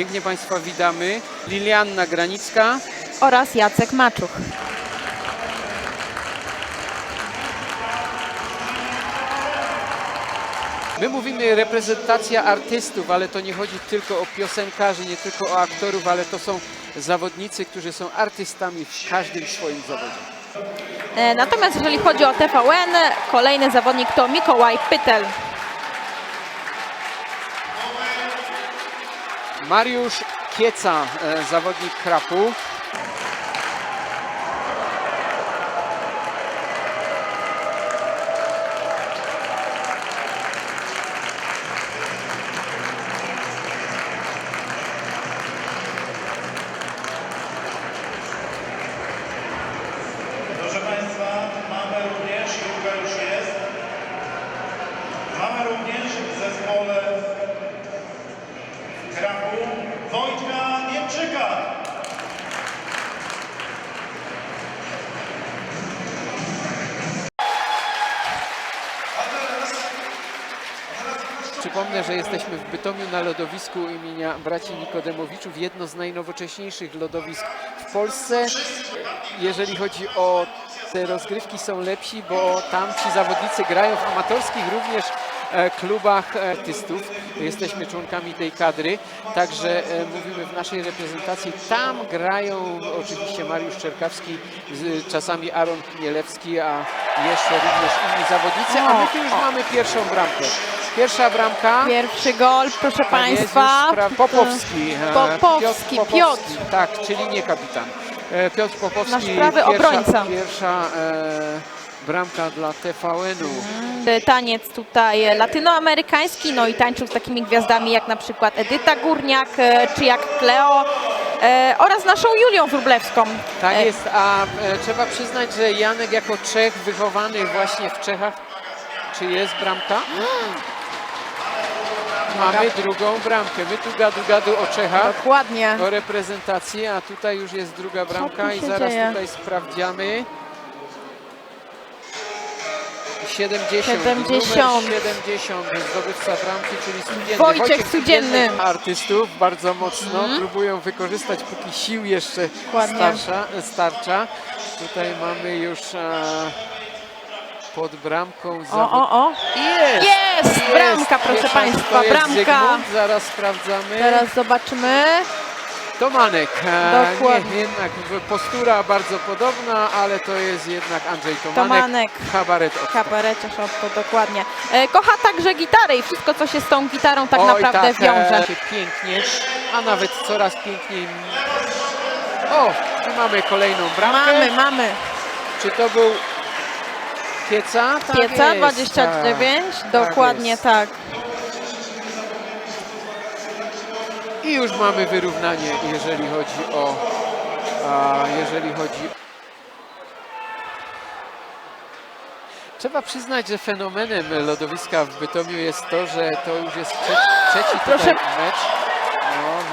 Pięknie Państwa witamy. Lilianna Granicka. oraz Jacek Maczuch. My mówimy reprezentacja artystów, ale to nie chodzi tylko o piosenkarzy, nie tylko o aktorów, ale to są zawodnicy, którzy są artystami w każdym swoim zawodzie. E, Natomiast jeżeli chodzi o TVN, kolejny zawodnik to Mikołaj Pytel. Mariusz Kieca, e, zawodnik Krapu. Przypomnę, że jesteśmy w Bytomiu na lodowisku imienia braci Nikodemowiczów, jedno z najnowocześniejszych lodowisk w Polsce. Jeżeli chodzi o te rozgrywki są lepsi, bo tam ci zawodnicy grają w amatorskich również e, klubach artystów. Jesteśmy członkami tej kadry, także e, mówimy w naszej reprezentacji. Tam grają oczywiście Mariusz Czerkawski, czasami Aaron Chmielewski, a jeszcze również inni zawodnicy. A my tu już mamy pierwszą bramkę. Pierwsza bramka. Pierwszy gol, proszę jest, Państwa. już pra- Popowski. e, Popowski, Piotr. Tak, czyli nie kapitan. E, Piotr Popowski. Nasz prawy pierwsza, obrońca. Pierwsza e, bramka dla TVN-u. E, Taniec tutaj latynoamerykański, no i tańczył z takimi gwiazdami jak na przykład Edyta Górniak, e, czy jak Kleo e, oraz naszą Julią Wróblewską. Tak E, jest, a e, trzeba przyznać, że Janek jako Czech wychowany właśnie w Czechach, czy jest bramka? Mamy drugą bramkę. My tu gadu gadu o Czechach. Dokładnie. o reprezentacji, a tutaj już jest druga bramka tu i się zaraz dzieje? tutaj sprawdziamy. 70, 70. numer 70 zdobywca bramki, czyli studzienny. Wojciech Studzienny. Mhm. Artystów bardzo mocno próbują wykorzystać, póki sił jeszcze Dokładnie. starsza, starcza. Tutaj mamy już e, pod bramką O, o, o. Jest! Jest! Bramka, proszę Państwa, to jest bramka. Zygmunt, zaraz sprawdzamy. Teraz zobaczymy. Tomanek. E, Dokładnie. Nie, jednak postura bardzo podobna, ale to jest jednak Andrzej Tomanek. Tomanek. Kabaret o, to dokładnie. E, kocha także gitarę i wszystko, co się z tą gitarą tak Oj, naprawdę tak, wiąże. e, pięknie, a nawet coraz piękniej. O, mamy kolejną bramkę. Mamy, mamy. Czy to był Pieca? Tak Pieca jest, 29, tak, dokładnie jest. tak. I już mamy wyrównanie, jeżeli chodzi o... A, jeżeli chodzi Trzeba przyznać, że fenomenem lodowiska w Bytomiu jest to, że to już jest trze trzeci tutaj Proszę- mecz.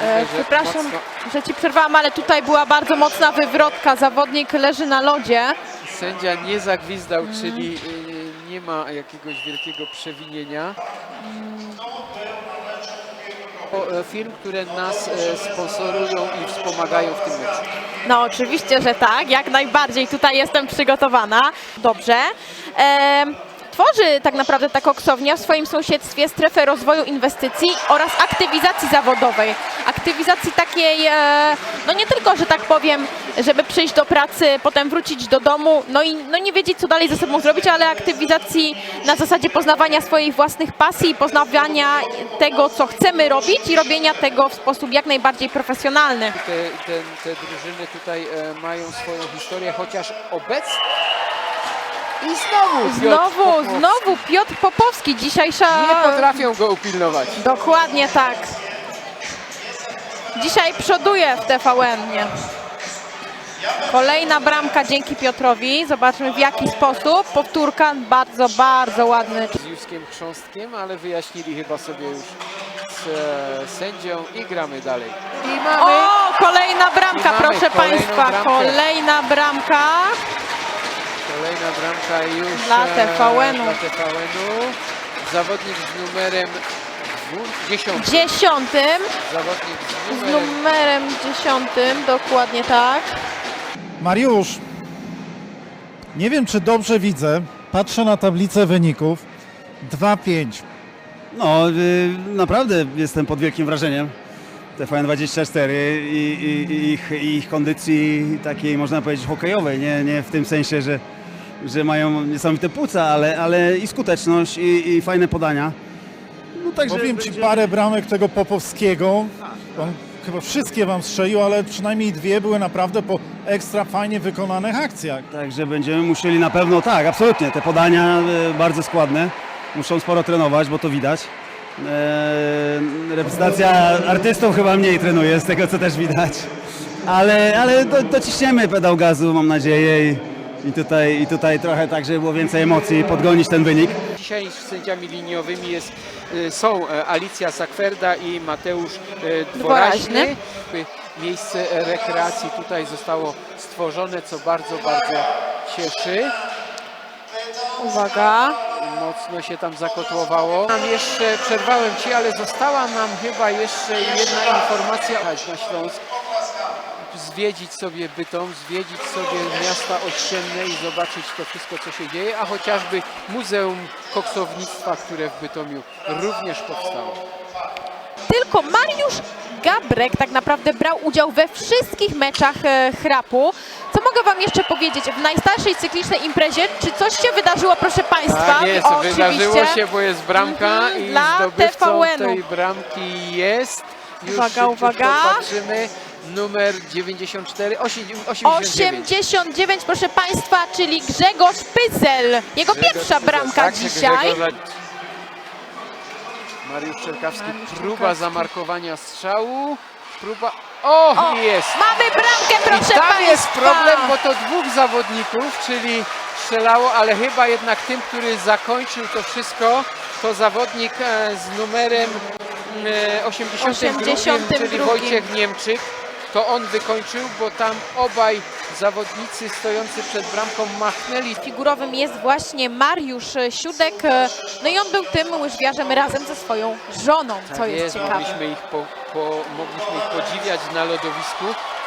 No, E, przepraszam, mocno że ci przerwałam, ale tutaj była bardzo mocna wywrotka. Zawodnik leży na lodzie. Sędzia nie zagwizdał, czyli y, nie ma jakiegoś wielkiego przewinienia. E, Firm, które nas e, sponsorują i wspomagają w tym meczu. No oczywiście, że tak, jak najbardziej. Tutaj jestem przygotowana. Dobrze. Tworzy tak naprawdę ta koksownia w swoim sąsiedztwie strefę rozwoju inwestycji oraz aktywizacji zawodowej. Aktywizacji takiej, e, no nie tylko, że tak powiem, żeby przyjść do pracy, potem wrócić do domu, no i no nie wiedzieć, co dalej ze sobą zrobić, ale aktywizacji na zasadzie poznawania swoich własnych pasji, poznawania tego, co chcemy robić i robienia tego w sposób jak najbardziej profesjonalny. Te, te, te drużyny tutaj e, mają swoją historię, chociaż obecnie. I znowu Piotr Znowu, Popowski. znowu Piotr Popowski, dzisiejsza... Nie potrafią go upilnować. Dokładnie tak. Dzisiaj przoduje w TVN. Nie? Kolejna bramka dzięki Piotrowi. Zobaczmy w jaki sposób. Powtórka bardzo, bardzo ładny. Z Juskiem Krząstkiem, ale wyjaśnili chyba sobie już z e, sędzią i gramy dalej. I mamy... O, kolejna bramka, I mamy proszę kolejną Państwa. bramkę. Kolejna bramka. Kolejna bramka już Dla e, TVN-u. Dla TVN-u. Zawodnik z numerem dwu- dziesiątym dziesiątym, zawodnik z z numerem numerem dziesiątym, dokładnie tak. Mariusz, nie wiem czy dobrze widzę, patrzę na tablicę wyników. 2-5. No, y, naprawdę jestem pod wielkim wrażeniem. TVN24 i, i, i ich, i ich kondycji takiej, można powiedzieć, hokejowej. Nie, nie w tym sensie, że, że mają niesamowite płuca, ale, ale i skuteczność, i, i fajne podania. No, także Powiem ci będzie- parę bramek tego Popowskiego. On chyba wszystkie wam strzelił, ale przynajmniej dwie były naprawdę po ekstra fajnie wykonanych akcjach. Także będziemy musieli na pewno, tak, absolutnie, te podania e, bardzo składne. Muszą sporo trenować, bo to widać. E, reprezentacja artystów chyba mniej trenuje, z tego co też widać. Ale, ale do, dociśniemy pedał gazu, mam nadzieję. I, i, tutaj, I tutaj trochę tak, żeby było więcej emocji, podgonić ten wynik. Dzisiaj sędziami liniowymi jest, y, są e, Alicja Sakwerda i Mateusz e, Dworaźny. Dworaźny. Y, Miejsce rekreacji tutaj zostało stworzone, co bardzo, bardzo cieszy. Uwaga. Mocno się tam zakotłowało. Nam jeszcze, przerwałem Ci, ale została nam chyba jeszcze jedna informacja. Na Śląsk, zwiedzić sobie Bytom, zwiedzić sobie miasta ościenne i zobaczyć to wszystko, co się dzieje, a chociażby Muzeum Koksownictwa, które w Bytomiu również powstało. Tylko Mariusz Gabrek tak naprawdę brał udział we wszystkich meczach e, Chrapu. Co mogę Wam jeszcze powiedzieć? W najstarszej cyklicznej imprezie, czy coś się wydarzyło, proszę Państwa? Tak jest, Oczywiście. wydarzyło się, bo jest bramka Mhm, i dla zdobywcą tej bramki jest. Już Uwaga, uwaga. patrzymy. Numer 94, osi- 89. 89, proszę Państwa, czyli Grzegorz Pyzel. Jego Grzegorz pierwsza bramka tak, dzisiaj. Grzegorz- Mariusz Czerkawski, Mariusz próba Czerkawski. zamarkowania strzału. Próba. O, O, jest! Mamy bramkę, I proszę tam Państwa. jest problem, bo to dwóch zawodników, czyli strzelało, ale chyba jednak tym, który zakończył to wszystko, to zawodnik e, z numerem e, 82, 82. czyli Wojciech Niemczyk. To on wykończył, bo tam obaj zawodnicy stojący przed bramką machnęli Figurowym jest właśnie Mariusz Siódek. No i on był tym łyżwiarzem razem ze swoją żoną, co Tak jest, ciekawe. Mogliśmy ich, po, po, mogliśmy ich podziwiać na lodowisku.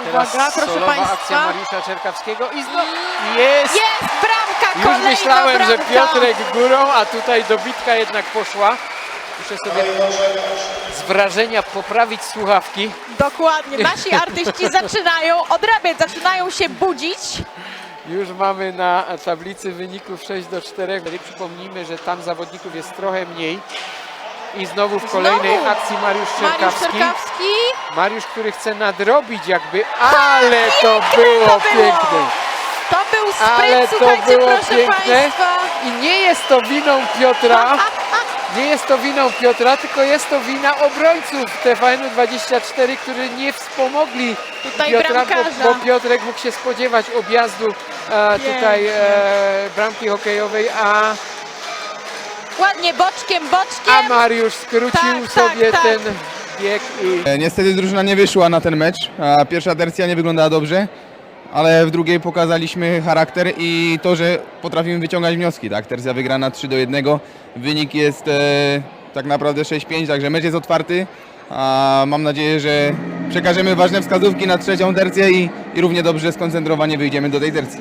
Uwaga, Teraz proszę solowa państwa. akcja Mariusza Czerkawskiego i znowu jest! Jest bramka, Już myślałem, bramka. że Piotrek górą, a tutaj dobitka jednak poszła. Muszę sobie z wrażenia poprawić słuchawki. Dokładnie, nasi artyści zaczynają odrabiać, zaczynają się budzić. Już mamy na tablicy wyników 6 do 4. Przypomnijmy, że tam zawodników jest trochę mniej. I znowu w kolejnej Znowu. akcji Mariusz Mariusz Czerkawski. Czerkawski. Mariusz, który chce nadrobić jakby, ale to było to było. piękne. To był Ale spryt, to słuchajcie, było proszę piękne. Państwa. I nie jest to winą Piotra, nie jest to winą Piotra, tylko jest to wina obrońców TVN-24, którzy nie wspomogli Tutaj Piotra, bo, bo Piotrek mógł się spodziewać objazdu e, tutaj e, bramki hokejowej, a, Ładnie boczkiem, a boczkiem. Mariusz skrócił Tak, tak, sobie tak. ten bieg i E, Niestety drużyna nie wyszła na ten mecz. a Pierwsza tercja nie wyglądała dobrze, ale w drugiej pokazaliśmy charakter i to, że potrafimy wyciągać wnioski. Tak? Tercja wygrana 3 do 1. Wynik jest e, tak naprawdę 6-5, także mecz jest otwarty. A mam nadzieję, że przekażemy ważne wskazówki na trzecią tercję i, i równie dobrze skoncentrowanie wyjdziemy do tej tercji.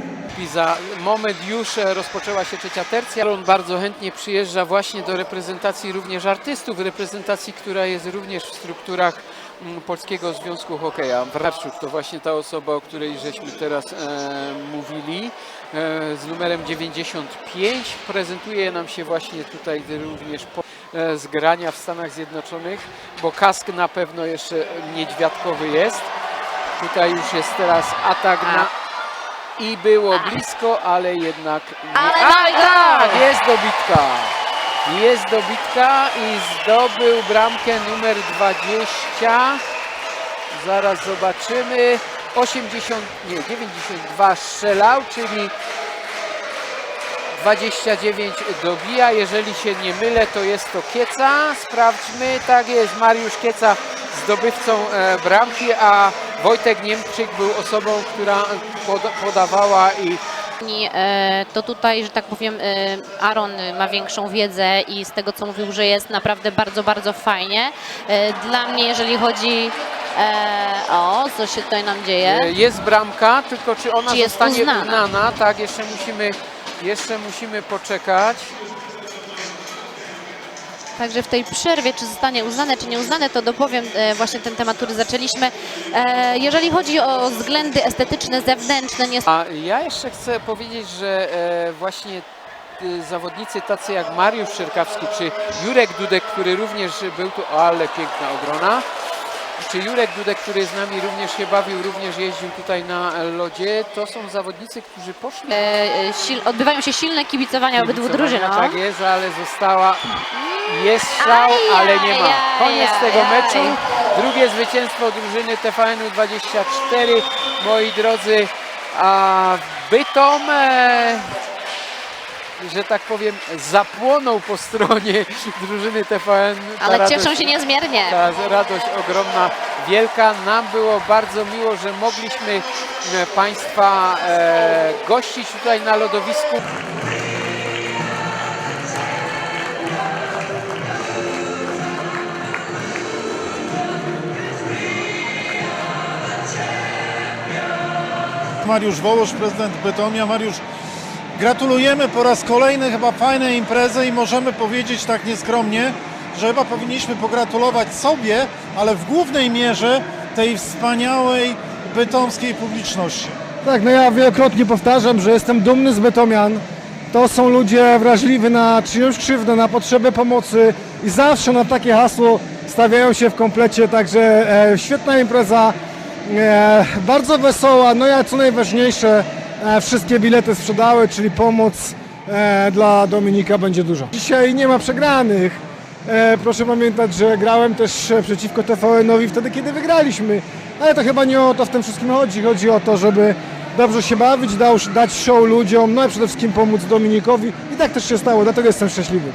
Za moment już e, rozpoczęła się trzecia tercja. On bardzo chętnie przyjeżdża właśnie do reprezentacji również artystów, reprezentacji, która jest również w strukturach Polskiego Związku Hokeja. Wrawczuk to właśnie ta osoba, o której żeśmy teraz e, mówili, e, z numerem 95. Prezentuje nam się właśnie tutaj również po, e, z grania w Stanach Zjednoczonych, bo kask na pewno jeszcze niedźwiadkowy jest. Tutaj już jest teraz atak na i było blisko, ale jednak nie. Ale tak, jest dobitka. Jest dobitka i zdobył bramkę numer 20. Zaraz zobaczymy. 80, nie, 92 strzelał, czyli 29 dobija. Jeżeli się nie mylę, to jest to Kieca. Sprawdźmy. Tak jest, Mariusz Kieca zdobywcą e, bramki, a Wojtek Niemczyk był osobą, która poda- podawała i to tutaj, że tak powiem, e, Aaron ma większą wiedzę i z tego co mówił, że jest naprawdę bardzo, bardzo fajnie. E, Dla mnie, jeżeli chodzi e, o, co się tutaj nam dzieje. E, Jest bramka, tylko czy ona Czy jest zostanie uznana? uznana? Tak, jeszcze musimy, jeszcze musimy poczekać. Także w tej przerwie, czy zostanie uznane, czy nieuznane, to dopowiem e, właśnie ten temat, który zaczęliśmy. E, jeżeli chodzi o względy estetyczne, zewnętrzne, nie A ja jeszcze chcę powiedzieć, że e, właśnie y, zawodnicy tacy jak Mariusz Czerkawski czy Jurek Dudek, który również był tu, ale piękna obrona, czy Jurek Dudek, który z nami również się bawił, również jeździł tutaj na lodzie, to są zawodnicy, którzy poszli e, sil, odbywają się silne kibicowania obydwu drużyn. no. Tak jest, ale została. Jest strzał, ale nie ma. Koniec Ajajaj. tego meczu. Drugie zwycięstwo drużyny TVN-u 24. Moi drodzy, a Bytom, e, że tak powiem, zapłonął po stronie drużyny TVN. Ta Ale radość- cieszą się niezmiernie. ta radość ogromna, wielka. Nam było bardzo miło, że mogliśmy e, Państwa e, gościć tutaj na lodowisku. Mariusz Wołosz, prezydent Bytomia. Mariusz, gratulujemy po raz kolejny chyba fajnej imprezy i możemy powiedzieć tak nieskromnie, że chyba powinniśmy pogratulować sobie, ale w głównej mierze tej wspaniałej bytomskiej publiczności. Tak, no ja wielokrotnie powtarzam, że jestem dumny z Bytomian. To są ludzie wrażliwi na czyjąś krzywdę, na potrzebę pomocy i zawsze na takie hasło stawiają się w komplecie, także e, świetna impreza, e, bardzo wesoła, no i co najważniejsze, wszystkie bilety sprzedały, czyli pomoc e, dla Dominika będzie dużo. Dzisiaj nie ma przegranych. E, proszę pamiętać, że grałem też e, przeciwko TVN-owi wtedy, kiedy wygraliśmy. Ale to chyba nie o to w tym wszystkim chodzi. Chodzi o to, żeby dobrze się bawić, dać show ludziom, no i przede wszystkim pomóc Dominikowi. I tak też się stało, dlatego jestem szczęśliwy.